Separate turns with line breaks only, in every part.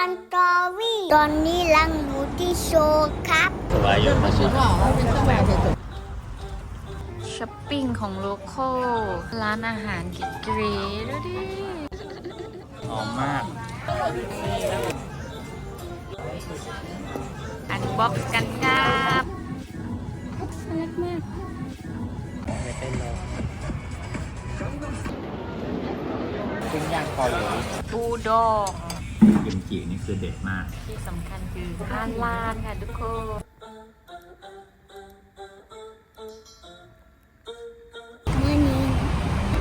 จันตอวี่ตอนนี้ลังอยู่ที่โชว์ครับ
สบายอยู่มัน
ช้อปปิ้งของโลโก้ร้านอาหารกิกรีดูดิ
หอมมาก
อันบ็อกซ์กันครับน่ารักมาก
ไม่เต้นเลยปิ้งย่างเกาหลี
ปูดอง
กิมจินี่คือเด็ดมาก
ที่สำคัญคือฮาลาลค่ะทุกคน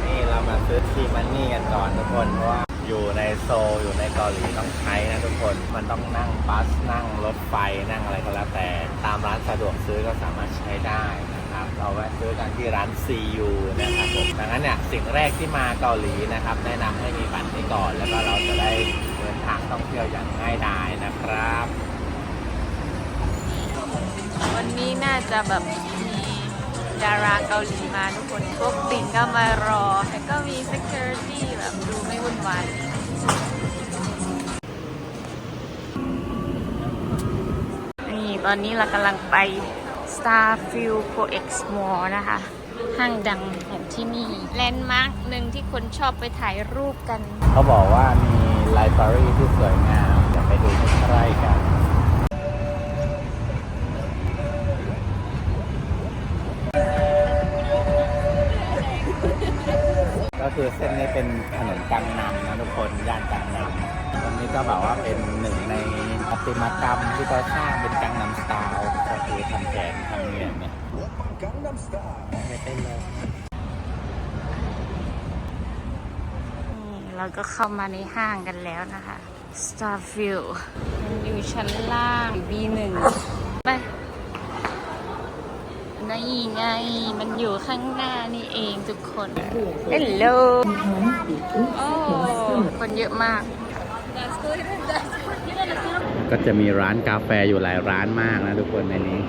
นี่เรามาซื้อทีมันนี่กันก่อนทุกคน เพราะว่าอยู่ในโซลอยู่ในเกาหลีต้องใช้นะทุกคน มันต้องนั่งบัสนั่งรถไฟนั่งอะไรก็แล้วแต่ ตามร้านสะดวกซื้อก็สามารถใช้ได้นะครับ เราแวะซื้อกันที่ร้าน CU นะครับผมดังนั้นเนี่ยสิ่งแรกที่มาเกาหลีนะครับ แนะนำให้มีบัตรนี้ก่อนแล้วก็เราจะได้ ดินทางท่องเที่ยวอย่างง่ายดายนะครับ
วันนี้น่าจะแบบมีดาราเกาหลีมาทุกคนพวกติ่งก็มารอแต่ก็มี security แบบดูไม่วุ่นวายนี่ตอนนี้เรากำลังไป Starfield ProX Mall นะคะ ห้างดังของที่นี่ แลนด์มาร์คหนึ่งที่คนชอบไปถ่ายรูปกัน
เขาบอกว่ามี ไลบรารีที่สวยงามจะไปดูใกล้ๆกัน ก็คือเส้นนี้เป็นถนนกังนำนะทุกคนย่านกังนำตรงนี้ก็แบบว่าเป็นหนึ่งในประติมากรรมที่เขาสร้างเป็นกังนำสไตล์ก็คือทำแขนทำเนียนเนี่ยไม่เต้นเลย
เราก็เข้ามาในห้างกันแล้วนะคะ Starfield มันอยู่ชั้นล่าง B1 ไปนี่ไง มันอยู่ข้างหน้านี่เองทุกคนเฮลโลโอ้คนเยอะมาก
ก็จะมีร้านกาแฟอยู่หลายร้านมากนะทุกคนในนี้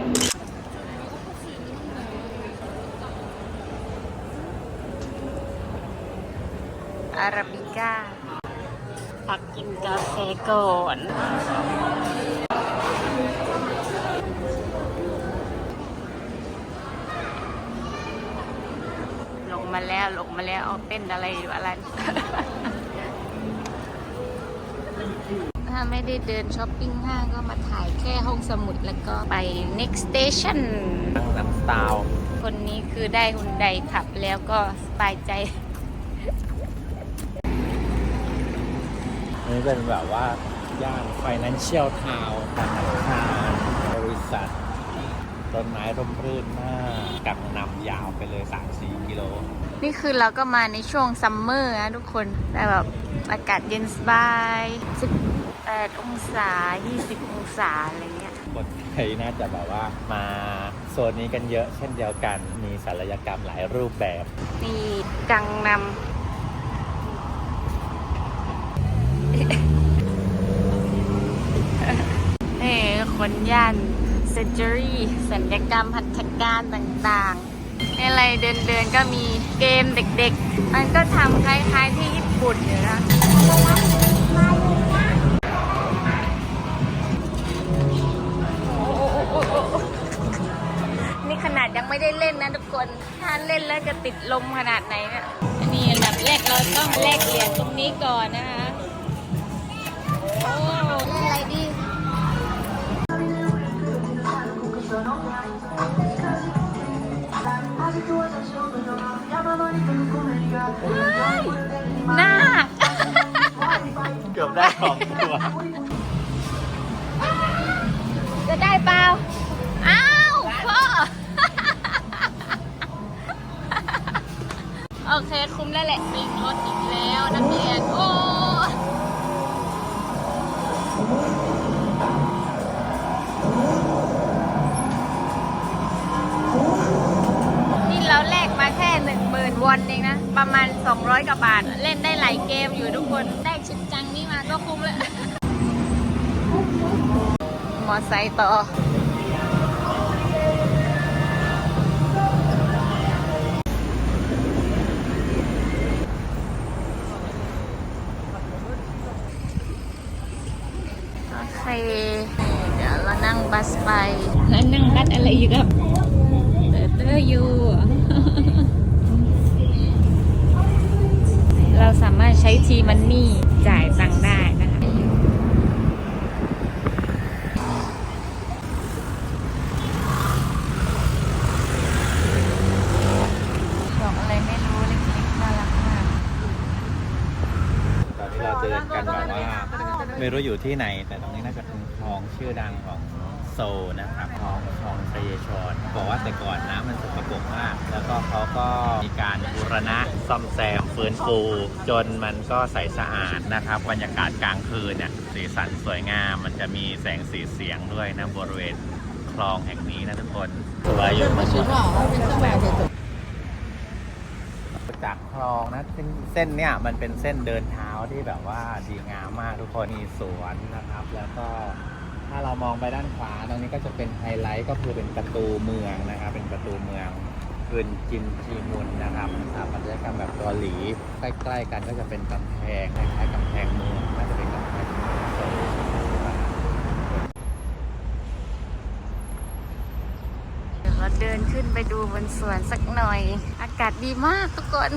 อาราบิก้าพักกินกาแฟก่อนลงมาแล้วลงมาแล้วเอาเต้นอะไรอยู่อะไร ถ้าไม่ได้เดินช้อปปิ้งห้างก็มาถ่ายแค่ห้องสมุดแล้วก็ไป next station
กังนำสไตล์
คนนี้คือได้หุ่นใดขับแล้วก็สบายใจ
อันนี้เป็นแบบว่าย่าน financial town ธนาคารบริษัท ต้นไม้ร่มรื่นมากกังนำยาวไปเลย 3-4 กิโล
นี่คือเราก็มาในช่วงซัมเมอร์นะทุกคนแต่แบบอากาศเย็นสบาย 18 องศา 20 องศา อะไรเงี้ย
คนไทยน่าจะแบบว่ามาโซนนี้กันเยอะเช่นเดียวกัน มีศัลยกรรมหลายรูปแบบ
นี่กังนำ นี่คนย่านเซนจูรี่สัญญกรรมหัตถการต่างๆ อะไรเดินๆก็มีเกมเด็กๆ มันก็ทำคล้ายๆที่ญี่ปุ่นอยู่นะนี่ขนาดยังไม่ได้เล่นนะทุกคน ถ้าเล่นแล้วจะติดลมขนาดไหนเนี่ยอันนี้อันดับแรกเราต้องแลกเหรียญตรงนี้ก่อนนะคะ นาค
เกือบได้ของตัว
จะได้เปล่า อ้าวพ่อ โอเค คุ้มแล้วแหละวิ่งรถอีกแล้วนักเรียน โอ้ วอนเองนะ ประมาณ 200กว่าบาท เล่นได้หลายเกมอยู่ทุกคน ได้ชิปจังนี่มาก็คุ้มแล้วมอไซค์ต่อโอเคเดี๋ยวเรานั่งบัสไป แล้วนั่งบัสอะไรอยู่กับ รู้อยู่ที่ไห
น แต่ตรงนี้น่าจะเป็นคลองชื่อดังของโซลนะครับคลองคลองไซเยชอนบอกว่าแต่ก่อนน้ำมันสกปรกมาก แล้วก็เขาก็มีการบูรณะซ่อมแซมฟื้นฟู จนมันก็ใสสะอาดนะครับบรรยากาศกลางคืนเนี่ยสีสันสวยงาม มันจะมีแสงสีเสียงด้วยนะบริเวณคลองแห่งนี้นะทุกคนสวยอยู่มากจากคลองนะเส้นเส้นเนี่ยมันเป็นเส้นเดินเท้า ที่แบบว่าดีงามมากทุกคนมีสวนนะครับ แล้วก็ถ้าเรามองไปด้านขวาตรงนี้ก็จะเป็นไฮไลท์ก็คือเป็นประตูเมืองนะครับ เป็นประตูเมืองเกินจินจีมุนนะครับสถาปัตยกรรมแบบเกาหลีใกล้ ๆ กันก็จะเป็นกำแพงคล้ายๆกำแพงเมืองน่าจะเป็นกำแพงเมืองโซลนะครับ
เดี๋ยวเดินขึ้นไปดูบนสวนสักหน่อย อากาศดีมากทุกคน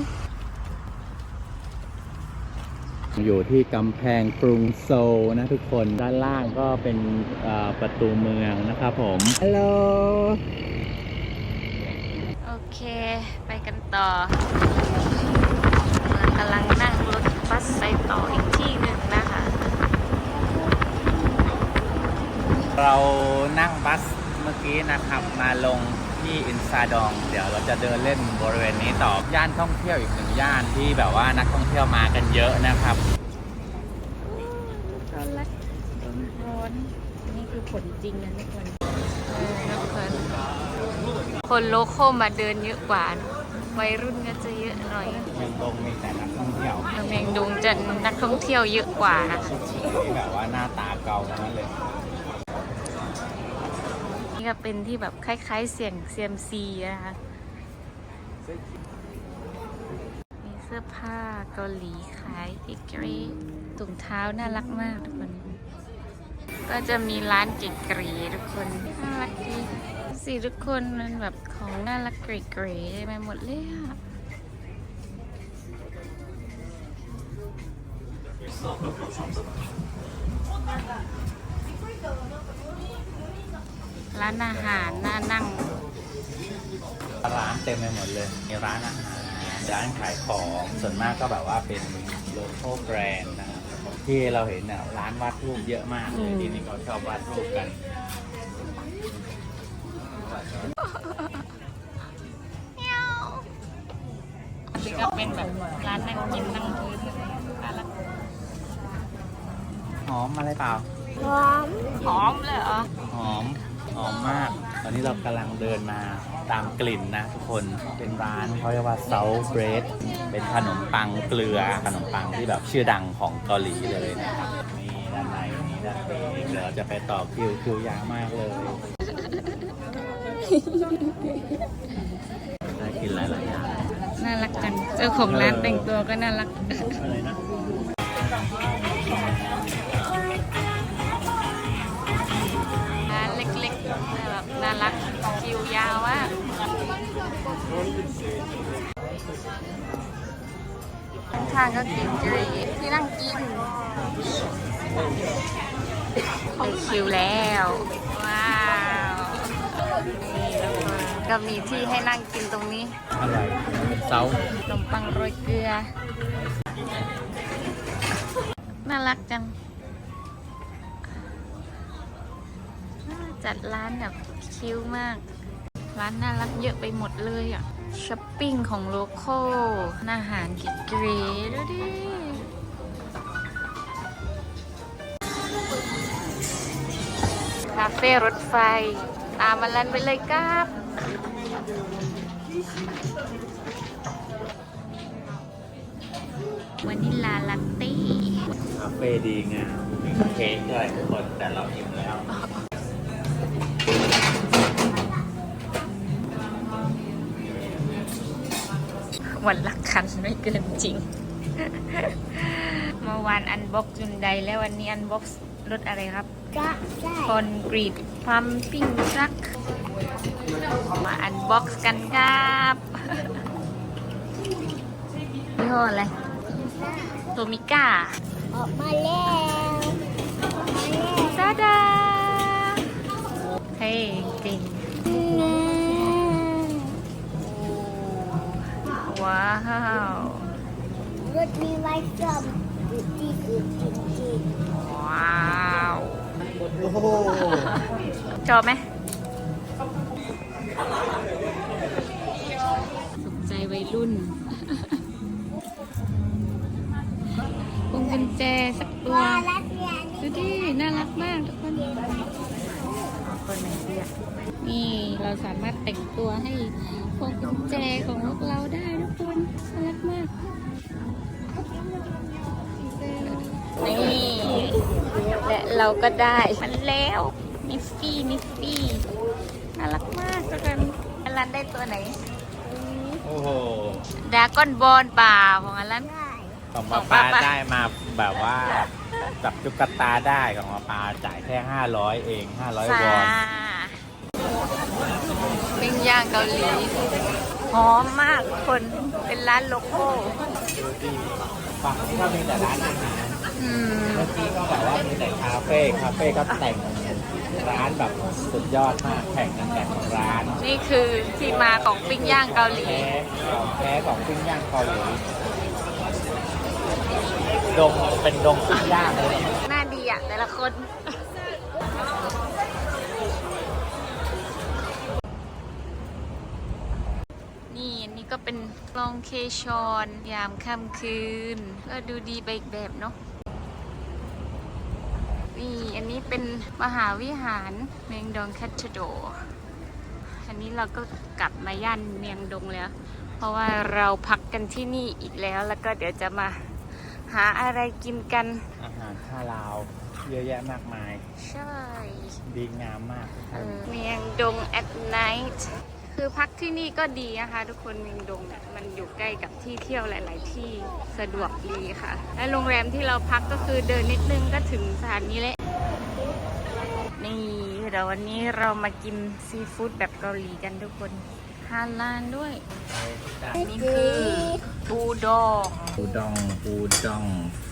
อยู่ที่กำแพงกรุงโซลนะทุกคนด้านล่างก็เป็นเอ่อประตูเมืองนะครับผมฮัลโหล
โอเค ไปกันต่อเรากำลังนั่งรถบัสไปต่ออีกที่หนึ่งนะคะ
เรานั่งบัสเมื่อกี้นะครับมาลง ที่อินซาดอง เดี๋ยวเราจะเดินเล่นบริเวณนี้ต่อย่านท่องเที่ยวอีกหนึ่งย่านที่แบบว่านักท่องเที่ยวมากันเยอะนะครับ
ร้อนละร้อนนี่คือผลจริงนะทุกคนเออทุกคนคนโลโก้มาเดินเยอะกว่าวัยรุ่นก็จะเยอะหน่อย
เมืองตรงมีแต่นักท่องเที่ยว
เมืองดุงจะนักท่องเที่ยวเยอะกว่านะคะ
ที่แบบว่าหน้าตาเก่าทั้งนั้นเลย
นี่ก็เป็นที่แบบคล้ายๆ เสียงเซียมซีนะคะมีเสื้อผ้าเกาหลีขายเอกรีถุงเท้าน่ารักมากทุกคน ก็จะมีร้านเก๋ๆทุกคนน่ารักดีสิทุกคนมันแบบของน่ารักเก๋ๆไปหมดเลยอะ ร้านอาหารน่านั่ง
ร้านเต็มไปหมดเลย มีร้านอาหารร้านขายของ ส่วนมากก็แบบว่าเป็นโลโก้แบรนด์นะครับที่เราเห็นน่ะร้านวาดรูปเยอะมากเลย
อืม
ที่นี่เขาชอบวาดรูปกัน
นี่ก็เป็นแบบร้านนั่งกินนั่งพื้นน่ารัก
หอมอะไรเปล่า
พร้อม
หอมเลยเหรอ
หอม หอมมาก ตอนนี้เรากำลังเดินมาตามกลิ่นนะทุกคนเป็นร้านเขาเรียกว่าเซาเบรดเป็นขนมปังเกลือขนมปังที่แบบชื่อดังของเกาหลีเลยนะครับนี่ด้านในนี่ด้านนี้เดี๋ยวเราจะไปต่อคิวคิวยาวมากเลยได้กินหลายๆอย่าง
น่ารักจังเจ้าของร้านแต่งตัวก็น่ารัก
อะไรนะา
งก็กินกรีที่นั่งกินถึงคิวแล้ว ว้าวนี่แล้วก็มีที่ให้นั่งกินตรงนี้
อร่อยเซา
ขนมปังโรยเกลือ น่ารักจัง จัดร้านแบบคิ้วมาก ร้านน่ารักเยอะไปหมดเลยอะ ช้อปปิ้งของโลโก้อาหารกิเกรดูดิคาเฟ่รถไฟ ตามมาลันไปเลยครับวานิลลาลาเต้
คาเฟ่ดีงามมีเค้กด้วยทุกคนแต่เราอิ่มแล้ว
วันละคันไม่เกินจริง เมื่อวานอันบ็อกซ์ยุนไดแล้ววันนี้อันบ็อกซ์รถอะไรครับ
ก็ได้
คอนกรีตพัมปิ้งทรัคมาอันบ็อกซ์กันครับยี่ห้ออะไรโตมิก้า
ออกมาแล้วออกมาแล้ว
ซาดาเฮ้ยจริง ว้าว
รถมีไว้จอมอยู่ที่อื่นจริง
ว้าว
โอ้โห
ชอบไหมสนใจวัยรุ่นพวงกุญแจสัก
ๆ
ตัว
ว่ารักเนี่ย
ดูดิน่ารักมากทุกคนคนไหนดีอะ นี่เราสามารถแต่งตัวให้พวงกุญแจของพวกเราได้ทุกคนน่ารักมากนี่และเราก็ได้มันแล้วมิฟฟี่มิฟฟี่น่ารักมากทุกคนอลันได้ตัวไหน
โอ้โห
ดากอนบอลป่าของอลัน
ได้
ของป้าปาได้มาแบบว่าจับตุ๊กตาได้ของป้าปาจ่ายแค่500เอง500วอน
ปิ้งย่างเกาหลีหอมมากคนเป็นร้านโลโก้
ดูดิฝั่งนี้ก็มีแต่ร้านอาหาร
อืม
เมื่อกี้ก็แบบว่ามีแต่คาเฟ่คาเฟ่ก็แต่งร้านแบบสุดยอดมากแข่งกันแต่งร้าน
นี่คือที่มาของปิ้งย่างเกาหลี
แท้ของแท้ของปิ้งย่างเกาหลีดงเป็นดงปิ้งย่างเลย
หน้าดีอะแต่ละคน ก็เป็นลองเคชอนยามค่ำคืน ก็ดูดีไปอีกแบบเนาะนี่อันนี้เป็นมหาวิหารเมียงดงแคทโด อันนี้เราก็กลับมาย่านเมียงดงแล้ว เพราะว่าเราพักกันที่นี่อีกแล้ว แล้วก็เดี๋ยวจะมาหาอะไรกินกัน
อาหารท่าลาวเยอะแยะมากมาย
ใช่
ดีงามมากทุกค
เอนอเมียงดง at night คือพักที่นี่ก็ดีนะคะ ทุกคนเมียงดงเนี่ยมันอยู่ใกล้กับที่เที่ยวหลาย ๆ ที่สะดวกดีค่ะ และโรงแรมที่เราพักก็คือเดินนิดนึงก็ถึงสถานีแล้วนี่เดี๋ยววันนี้เรามากินซีฟู้ดแบบเกาหลีกันทุกคนฮาลานด้วยนี่คือปูดอง
ปูดอง ปูดอง
เ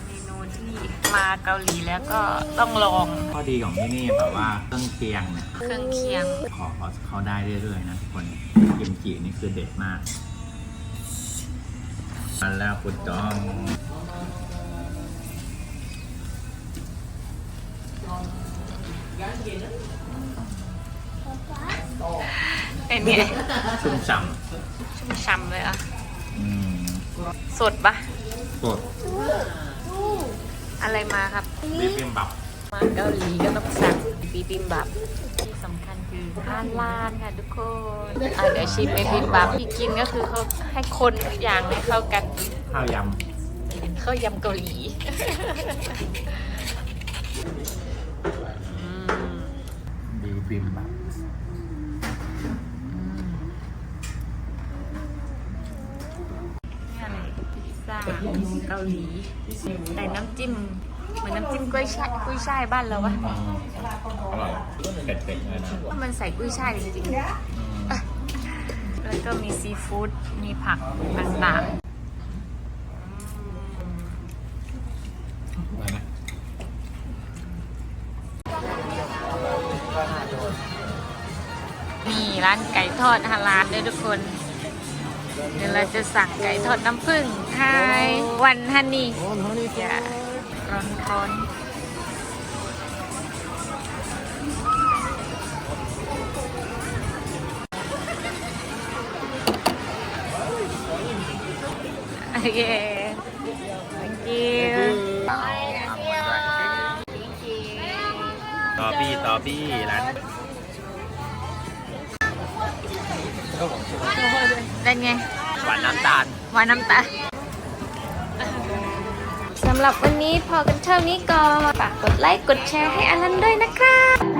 มนูที่มาเกาหลีแล้วก็ต้องลอง
ข้อดีของที่นี่แบบว่าเครื่องเคียงเนี่ย
เครื่องเคียง
ขอเขาเขาได้เรื่อยๆนะทุกคนกิมจินี่คือเด็ดมากมาแล้วปูดอง
เป็นไง
ชุ่มฉ่
ชุ่มช่ำเลยอะำ
อืม
สดปะ
สด
อะไรมาครับ
บิบิมบับ
มาเกาหลีก็ต้องสั่งบีบิมบับที่สำคัญคือฮาลาลค่ะทุกคนอะเดี๋ยวชิมบีบิมบับที่กินก็คือเขาให้คนทุกอย่างให้เข้ากัน
ข้าวย
ข้าวยำเกาหลีอืมำ
บิบิมบับ
นี่อะไรพิ ซซ่าเกาหลี แต่น้ำจิ้มเหมือนน้ำจิ้มกุ้ยช่ายกุ้ยช่ายบ้านเราวะ
อืมอร่อยเผ็ดๆเลยนะ
ว่ามันใส่กุ้ยช่ายจริงๆแล้วก็มีซีฟู้ด มีผักต่าง
อะไรนะ
ๆ มีร้านไก่ทอดฮาลาลด้วยทุกคน เดี๋ยวเราจะสั่งไก่ทอดน้ำผึ้งไฮวันฮันนี่อย่าร้อนร้อนโอเค thank you
ตอบี้ตอบี้ร้าน
เป็นไง
หวานน้ำตาล
หวานน้ำตาลสำหรับวันนี้พอกันเท่านี้ก่อนฝากกดไลค์กดแชร์ให้อลันด้วยนะครับ